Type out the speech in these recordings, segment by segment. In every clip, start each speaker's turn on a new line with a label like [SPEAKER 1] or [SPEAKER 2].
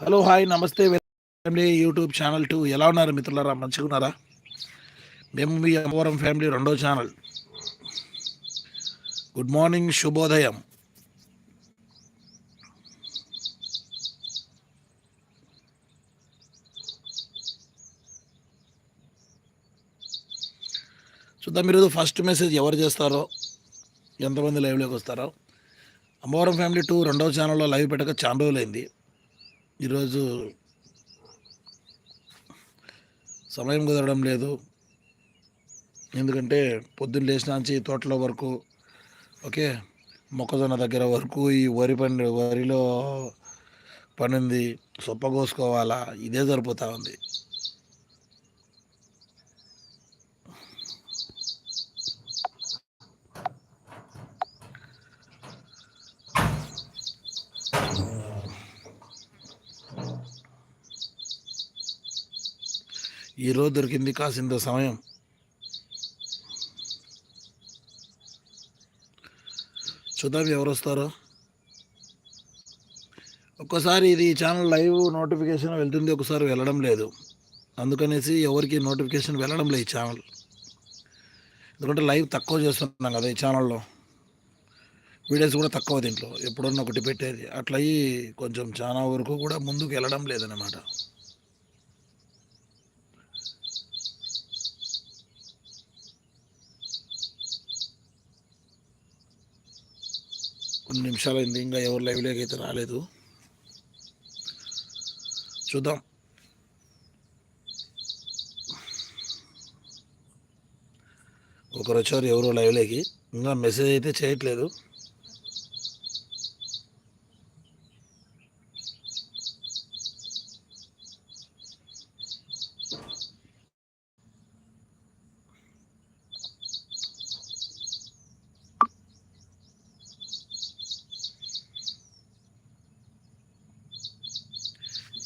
[SPEAKER 1] Hello hi నమస్తే family YouTube channel two. ఎలా ఉన్నారు మిత్రులారా? మంచిగా ఉన్నారా? మేము మీ అమ్మవరం ఫ్యామిలీ రెండో ఛానల్. గుడ్ మార్నింగ్ శుభోదయం. చూద్దాం మీరు ఫస్ట్ మెసేజ్ ఎవరు చేస్తారో ఎంతమంది లైవ్లోకి వస్తారో. అమ్మవరం ఫ్యామిలీ టూ రెండవ ఛానల్లో లైవ్ పెట్టక చాలా రోజులైంది. ఈరోజు సమయం కుదరడం లేదు. ఎందుకంటే పొద్దున్న లేచినాంచి తోటల వరకు ఓకే మొక్కజొన్న దగ్గర వరకు ఈ వరి పండి వరిలో పండింది సొప్ప కోసుకోవాలా ఇదే సరిపోతూ ఉంది. ఈరోజు దొరికింది కాసింత సమయం. చూద్దాం ఎవరు వస్తారో. ఒక్కసారి ఇది ఛానల్ లైవ్ నోటిఫికేషన్ వెళ్తుంది ఒకసారి వెళ్ళడం లేదు. అందుకనేసి ఎవరికి నోటిఫికేషన్ వెళ్ళడం లేదు ఈ ఛానల్ ఎందుకంటే లైవ్ తక్కువ చేస్తున్నాం కదా ఈ ఛానల్లో వీడియోస్ కూడా తక్కువ దీంట్లో. ఎప్పుడన్నా ఒకటి పెట్టేది. అట్లయి కొంచెం చాలా వరకు కూడా ముందుకు వెళ్ళడం లేదన్నమాట. కొన్ని నిమిషాలు అయింది ఇంకా ఎవరు లైవ్లోకి అయితే రాలేదు. చూద్దాం. ఒకరు వచ్చారు ఎవరో లైవ్లోకి ఇంకా మెసేజ్ అయితే చేయట్లేదు.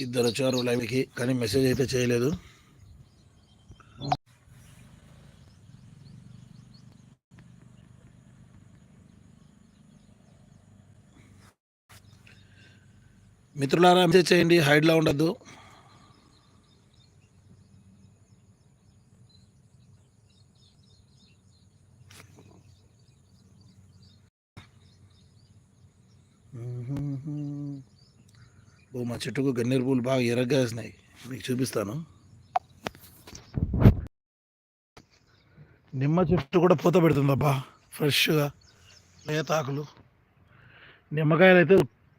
[SPEAKER 1] ఇద్దరు వచ్చారు లైవ్కి కానీ మెసేజ్ అయితే చేయలేదు. మిత్రులారా మెసేజ్ చేయండి హైడ్లో ఉండద్దు ఓ మా చెట్టుకు గన్నేరు పూలు బాగా ఎరగ్గాసినాయి మీకు చూపిస్తాను. నిమ్మ చెట్టు కూడా పూత పెడుతుందబ్బా. ఫ్రెష్గా లేతాకులు నిమ్మకాయలు అయితే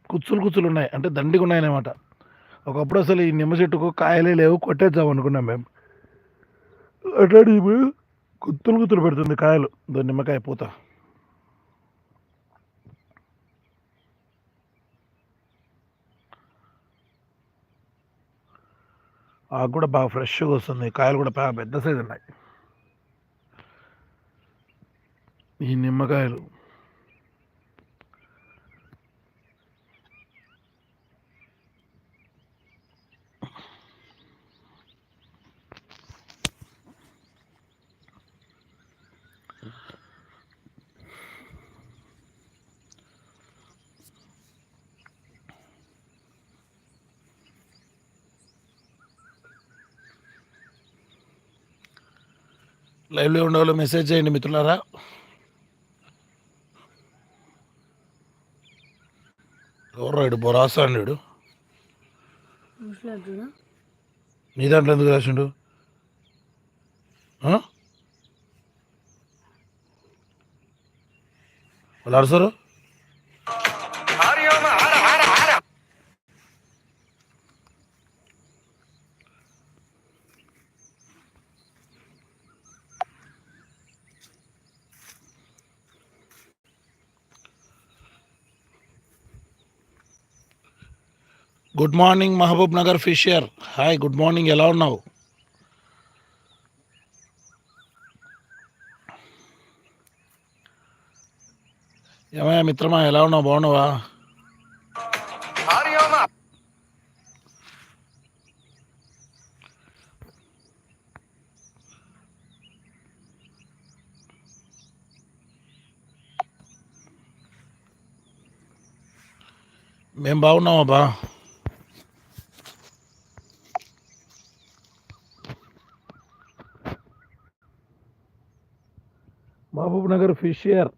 [SPEAKER 1] కుచ్చులు కుచ్చులు ఉన్నాయి. అంటే దండిగా ఉన్నాయి అన్నమాట ఒకప్పుడు అసలు ఈ నిమ్మ చెట్టుకు కాయలే లేవు. కొట్టేద్దాం అనుకున్నాం మేము. అట్లాంటి కుత్తులు కుత్తులు పెడుతుంది కాయలు. నిమ్మకాయ పూత. ఆకు కూడా బాగా ఫ్రెష్గా వస్తుంది. కాయలు కూడా బాగా పెద్ద సైజు ఉన్నాయి ఈ నిమ్మకాయలు. లైవ్లో ఉండే వాళ్ళు మెసేజ్ చేయండి మిత్రులారా. ఎవరు రాడు బొరాసా అన్నాడు నీ దాంట్లో ఎందుకు రాసిండు? వాళ్ళు అరసరు? గుడ్ మార్నింగ్ మహబూబ్ నగర్ ఫిషియర్ హాయ్ గుడ్ మార్నింగ్ ఎలా ఉన్నావు? ఏమయ్యా మిత్రమా ఎలా ఉన్నావు? బాగున్నావా? మేము బాగున్నామా బా మహబూబ్ నగర్ ఫిషియర్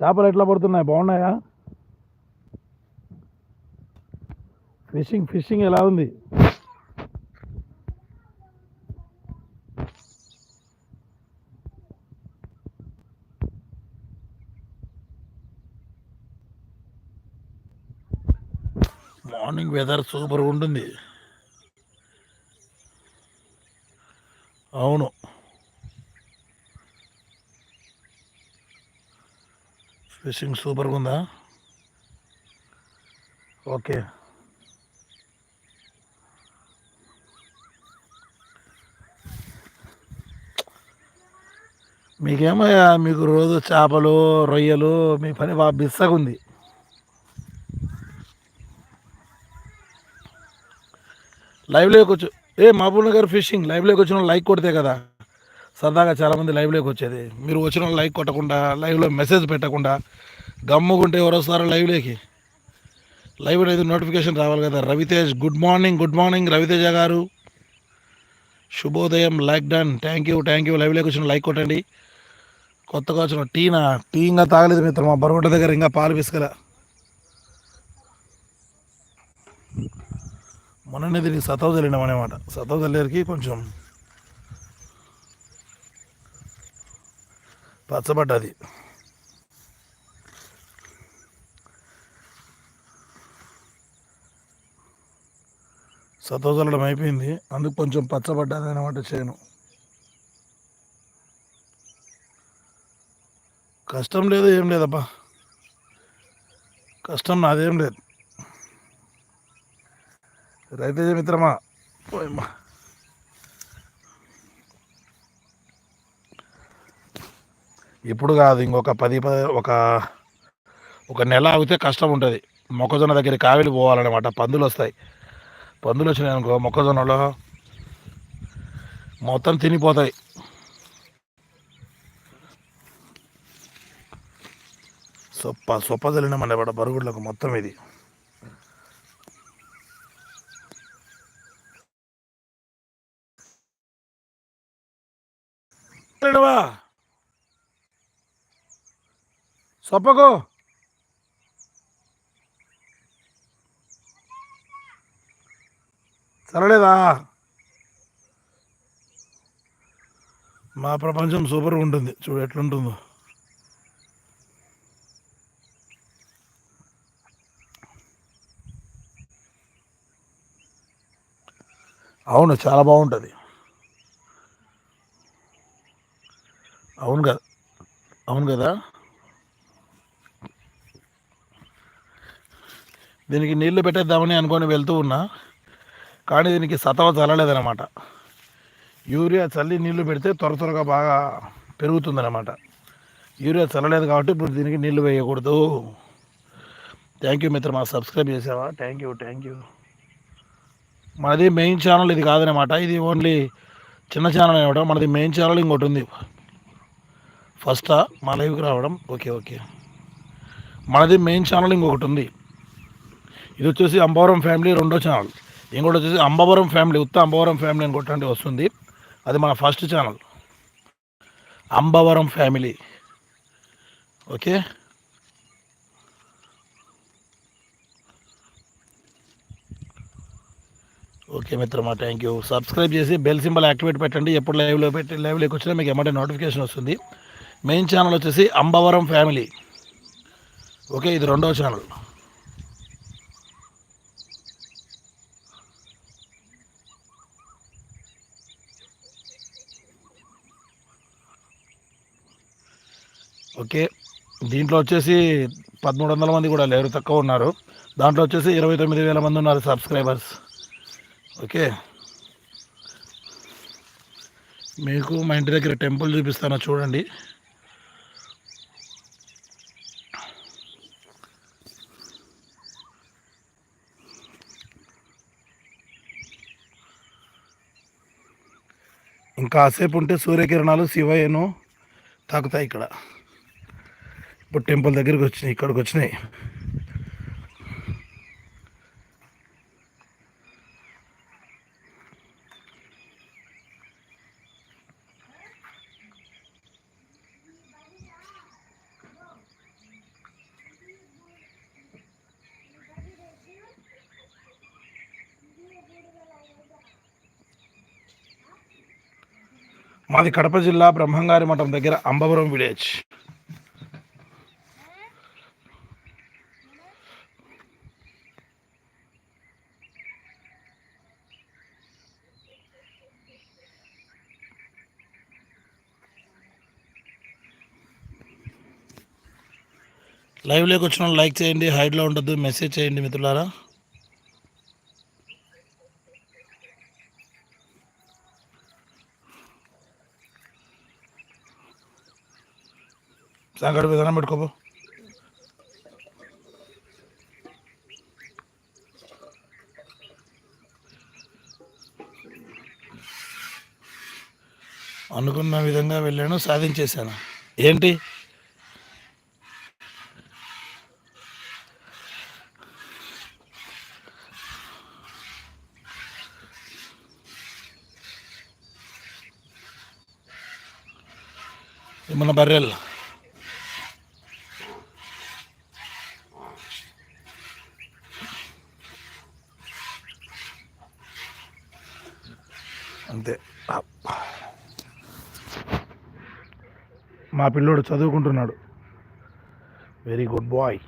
[SPEAKER 1] చేపలు ఎట్లా పడుతున్నాయి? బాగున్నాయా? ఫిషింగ్ ఫిషింగ్ ఎలా ఉంది? మార్నింగ్ వెదర్ సూపర్గా ఉంటుంది. అవును. ఫిషింగ్ సూపర్గా ఉందా? ఓకే. మీకేమయ్యా మీకు రోజు చేపలు రొయ్యలు మీ పని బాగా బిస్సగా ఉంది. లైవ్లోకి వచ్చు ఏ మహబూబ్ నగర్ ఫిషింగ్. లైవ్లోకి వచ్చిన లైక్ కొడితే కదా. సరదాగా చాలామంది లైవ్లోకి వచ్చేది. మీరు వచ్చిన లైక్ కొట్టకుండా లైవ్లో మెసేజ్ పెట్టకుండా గమ్ముకుంటే ఎవరు వస్తారు లైవ్లోకి లైవ్ అనేది నోటిఫికేషన్ రావాలి కదా. Raviteja good morning good morning Raviteja గారు. శుభోదయం like done thank you thank you లైవ్లోకి వచ్చిన లైక్ కొట్టండి. కొత్తగా వచ్చిన టీనా టీ ఇంకా తాగలేదు మిత్రం. మా బరువుట దగ్గర ఇంకా పాలు పిసుకల. మొన్ననే దీనికి సతవ చల్లినాం అనమాట సతవ చల్లేరికి కొంచెం పచ్చబడ్డది. సతోజలడం చల్లడం అయిపోయింది. అందుకు కొంచెం పచ్చబడ్డది అనమాట చేను. కష్టం లేదు ఏం లేదబ్బా. కష్టం నాదేం లేదు. రైతు మిత్రమా? పోయమ్మా ఇప్పుడు కాదు ఇంకొక పది పది ఒక ఒక నెల ఆగితే కష్టం ఉంటుంది. మొక్కజొన్న దగ్గర కావిలి పోవాలన్నమాట పందులు వస్తాయి. పందులు వచ్చినాయి అనుకో మొక్కజొన్నలో మొత్తం తినిపోతాయి. సొప్ప సొప్ప చల్లినామనే పడ బరుగుడ్లకు మొత్తం ఇది. సొప్పకు. చల్లలేదా మా ప్రపంచం సూపర్గా ఉంటుంది. చూడు ఎట్లుంటుందో. అవును చాలా బాగుంటుంది. అవును కదా? అవును కదా? దీనికి నీళ్ళు పెట్టేద్దామని అనుకొని వెళ్తూ ఉన్నా కానీ దీనికి సతవ చల్లలేదనమాట యూరియా చల్లి నీళ్ళు పెడితే త్వర త్వరగా బాగా పెరుగుతుందన్నమాట. యూరియా చల్లలేదు కాబట్టి ఇప్పుడు దీనికి నీళ్ళు వేయకూడదు. థ్యాంక్ యూ మిత్రమా. సబ్స్క్రైబ్ చేసావా? థ్యాంక్ యూ థ్యాంక్ యూ మనది మెయిన్ ఛానల్ ఇది కాదనమాట ఇది ఓన్లీ చిన్న ఛానల్ అనమాట మనది మెయిన్ ఛానల్ ఇంకోటి ఉంది. ఫస్టా మా లైవ్కి రావడం. ఓకే ఓకే మనది మెయిన్ ఛానల్ ఇంకొకటి ఉంది. ఇది వచ్చేసి అంబవరం ఫ్యామిలీ రెండో ఛానల్. ఇంకోటి వచ్చేసి అంబవరం ఫ్యామిలీ ఉత్త అంబవరం ఫ్యామిలీ అని కొట్టండి వస్తుంది. అది మన first channel. Ambavaram family. Okay? Okay మిత్రమా థ్యాంక్ యూ సబ్స్క్రైబ్ చేసి బెల్ సింబల్ యాక్టివేట్ పెట్టండి. ఎప్పుడు లైవ్లో పెట్టి లైవ్లోకి వచ్చినా మీకు ఏమంటే నోటిఫికేషన్ వస్తుంది. మెయిన్ ఛానల్ వచ్చేసి అంబవరం ఫ్యామిలీ. ఓకే ఇది రెండవ ఛానల్. ఓకే. దీంట్లో వచ్చేసి పదమూడు వందల మంది కూడా లేరు తక్కువ ఉన్నారు. దాంట్లో వచ్చేసి ఇరవై తొమ్మిది వేల మంది ఉన్నారు సబ్స్క్రైబర్స్ ఓకే. మీకు మా ఇంటి దగ్గర టెంపుల్ చూపిస్తాను చూడండి. ఇంకా కాసేపు ఉంటే సూర్యకిరణాలు శివయ్యను తాకుతాయి ఇక్కడ. ఇప్పుడు టెంపుల్ దగ్గరికి వచ్చినాయి ఇక్కడికి వచ్చినాయి. మాది కడప జిల్లా బ్రహ్మంగారి మఠం దగ్గర అంబవరం విలేజ్. లైవ్లోకి వచ్చిన లైక్ చేయండి హైడ్లో ఉండద్దు మెసేజ్ చేయండి మిత్రులారా. సంకట విధానం పెట్టుకోబో అనుకున్న విధంగా వెళ్ళాను సాధించేశాను. ఏంటి మన బర్రెలు. అంతే. మా పిల్లోడు చదువుకుంటున్నాడు. వెరీ గుడ్ బాయ్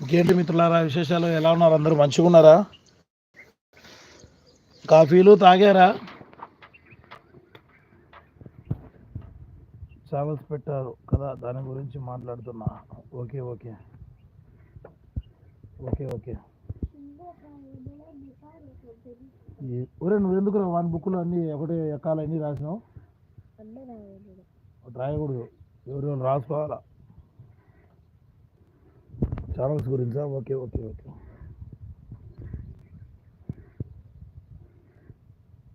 [SPEAKER 1] ఇంకేంటి మిత్రులారా విశేషాలు? ఎలా ఉన్నారు? అందరూ మంచిగా ఉన్నారా? కాఫీలు తాగారా? చావల్స్ పెట్టారు కదా దాని గురించి మాట్లాడుతున్నా. Okay okay. Okay okay. ఒరే నువ్వు ఎందుకు వన్ బుక్లో అన్ని ఒకటే ఎక్కాలి అన్ని రాసినావు? రాయకూడదు. ఎవరు రాసుకోవాలా? ఛానల్స్ గురించా okay okay okay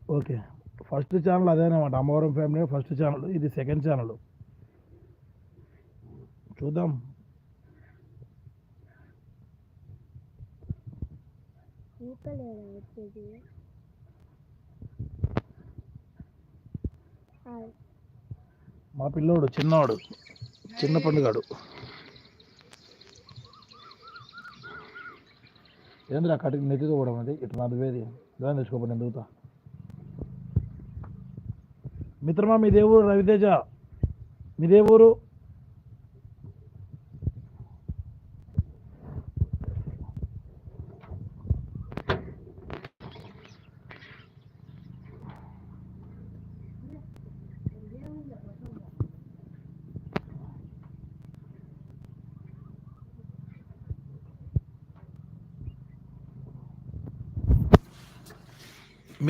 [SPEAKER 1] okay first channel అదేనమాట Ammavaram family first channel ఇది సెకండ్ ఛానల్ చూద్దాం. మా పిల్లోడు చిన్నవాడు చిన్న పండుగాడు. ఏంద్రా కటికి నెత్తితో కూడా అది? ఇటు నదివేది దాన్ని తెచ్చుకోపండి ఎందుకుతా మిత్రమా మీదే ఊరు రవితేజ మీదే ఊరు?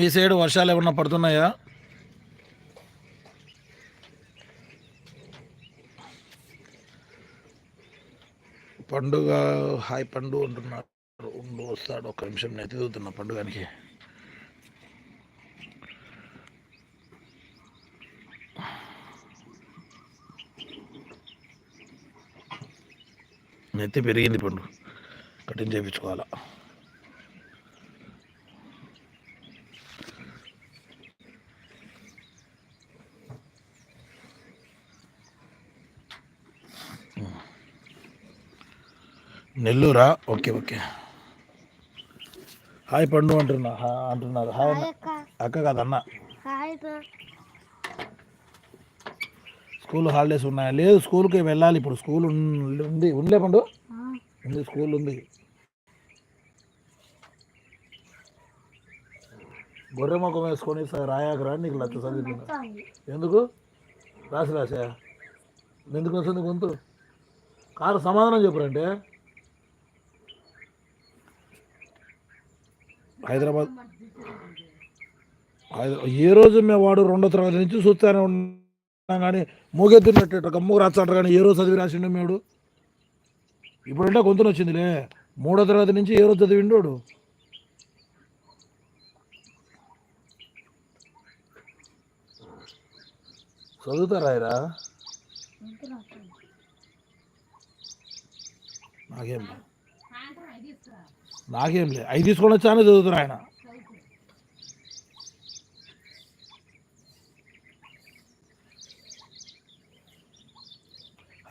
[SPEAKER 1] మీ సైడ్ వర్షాలు ఏమన్నా పడుతున్నాయా? పండుగ హాయ్ పండు అంటున్నారు. ఉండు వస్తాడు ఒక నిమిషం నేను ఎదుగుతున్నా పండుగనికి. నెత్తి పెరిగింది పండు. కటింగ్ చేయించుకోవాలా? నెల్లూరా? Okay okay. హాయ్ పండు అంటున్నా. అంటున్నారు. హాయ్ అన్న.
[SPEAKER 2] అక్క.
[SPEAKER 1] కాదన్న స్కూల్ హాలిడేస్ ఉన్నాయా? లేదు స్కూల్కి వెళ్ళాలి ఇప్పుడు. స్కూల్ ఉంది. ఉండలే పండు? ఉంది స్కూల్ ఉంది. గొర్రె మొక్కం వేసుకొని స- రాయాక రా నీకు లక్ష చదివింది ఎందుకు? రాసి రాసా? ఎందుకు వస్తుంది గొంతు? కారు సమాధానం చెప్పురంటే హైదరాబాద్. ఏ రోజు మేము వాడు రెండో తరగతి నుంచి చూస్తానే ఉన్నాం కానీ మూగెత్తున్నట్టు గమ్ముకు రాస్తాడు కానీ ఏ రోజు చదివి రాసిండు మేడు? ఇప్పుడంటే గొంతున వచ్చిందిలే. మూడో తరగతి నుంచి ఏ రోజు చదివిండు వాడు? చదువుతారా ఆయరా నాకేం నాకేం లేదు. అవి తీసుకొని వచ్చానే చదువుతున్నా ఆయన.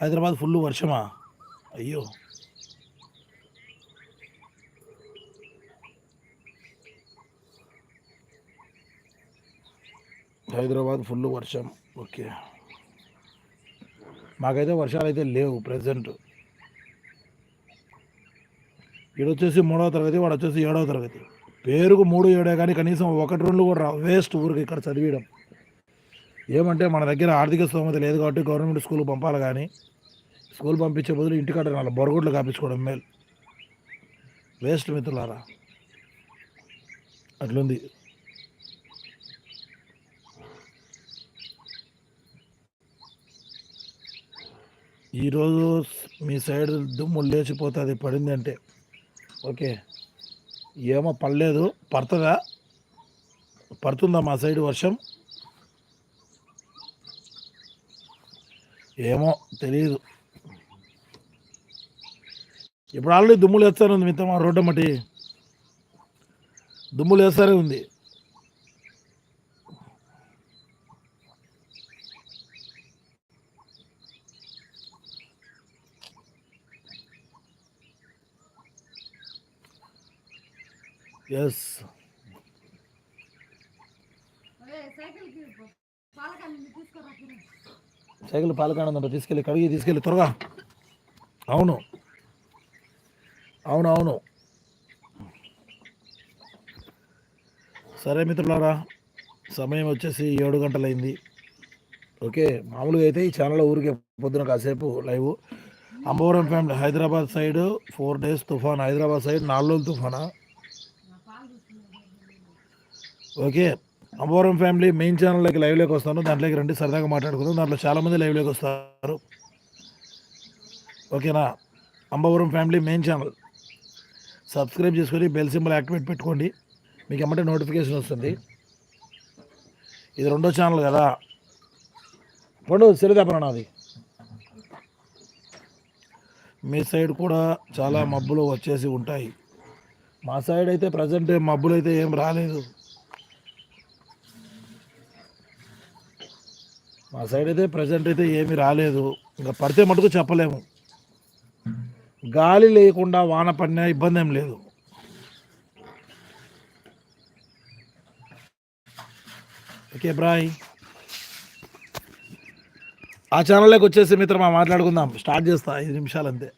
[SPEAKER 1] హైదరాబాద్ ఫుల్ వర్షమా? అయ్యో. హైదరాబాద్ ఫుల్ వర్షం. ఓకే. మాకైతే వర్షాలు అయితే లేవు ప్రజెంట్. వచ్చేసి మూడవ తరగతి వాడు వచ్చేసి ఏడవ తరగతి. పేరుకు మూడు ఏడే కానీ కనీసం ఒకటి రెండు కూడా వేస్ట్ ఊరికి ఇక్కడ చదివడం ఏమంటే మన దగ్గర ఆర్థిక స్తోమత లేదు కాబట్టి గవర్నమెంట్ స్కూల్ పంపాలి కానీ స్కూల్ పంపించే బదులు ఇంటికాడ నాలుగు బొరగుడ్లు కాపించుకోవడం మేలు. వేస్ట్ మిత్రులారా. అట్లుంది. ఈరోజు మీ సైడ్ దుమ్ము లేచిపోతుంది పడింది అంటే ఓకే. ఏమో పడలేదు. పడుతుందా? పడుతుందా మా సైడ్ వర్షం? ఏమో తెలియదు ఇప్పుడు ఆల్రెడీ దుమ్ములు వేస్తానే ఉంది మిత్రమా రోడ్డు మట్టి? దుమ్ములు వేస్తారే ఉంది. ఎస్ సైకిల్ పాలకాడ తీసుకెళ్ళి కడిగి తీసుకెళ్ళి త్వరగా. అవును. అవును అవును. సరే మిత్రులారా సమయం వచ్చేసి ఏడు గంటలైంది. ఓకే మామూలుగా అయితే ఈ ఛానల్ ఊరికే పొద్దున కాసేపు live. Ambavaram family Hyderabad side four days తుఫాన్. హైదరాబాద్ సైడ్ నాలుగు రోజులు తుఫానా? ఓకే. అంబవరం ఫ్యామిలీ మెయిన్ ఛానల్లోకి లైవ్లోకి వస్తాను. దాంట్లోకి రండి సరదాగా మాట్లాడుకుందాం. దాంట్లో చాలామంది లైవ్లోకి వస్తారు. ఓకేనా? Ambavaram family main channel. Subscribe చేసుకొని బెల్ సింబల్ యాక్టివేట్ పెట్టుకోండి. మీకు ఏమంటే నోటిఫికేషన్ వస్తుంది. ఇది రెండో ఛానల్ కదా? పండు సిరిదాపన నాది. మీ సైడ్ కూడా చాలా మబ్బులు వచ్చేసి ఉంటాయి. మా సైడ్ అయితే ప్రజెంట్ మబ్బులు అయితే ఏం రాలేదు. మా సైడ్ అయితే ప్రజెంట్ అయితే ఏమీ రాలేదు. ఇంకా పడితే మటుకు చెప్పలేము. గాలి లేకుండా వాన పడినా ఇబ్బంది ఏం లేదు. ఓకే బ్రాయ్ ఆ ఛానల్లోకి వచ్చేసి మిత్రమా మాట్లాడుకుందాం. స్టార్ట్ చేస్తా ఐదు నిమిషాలు అంతే.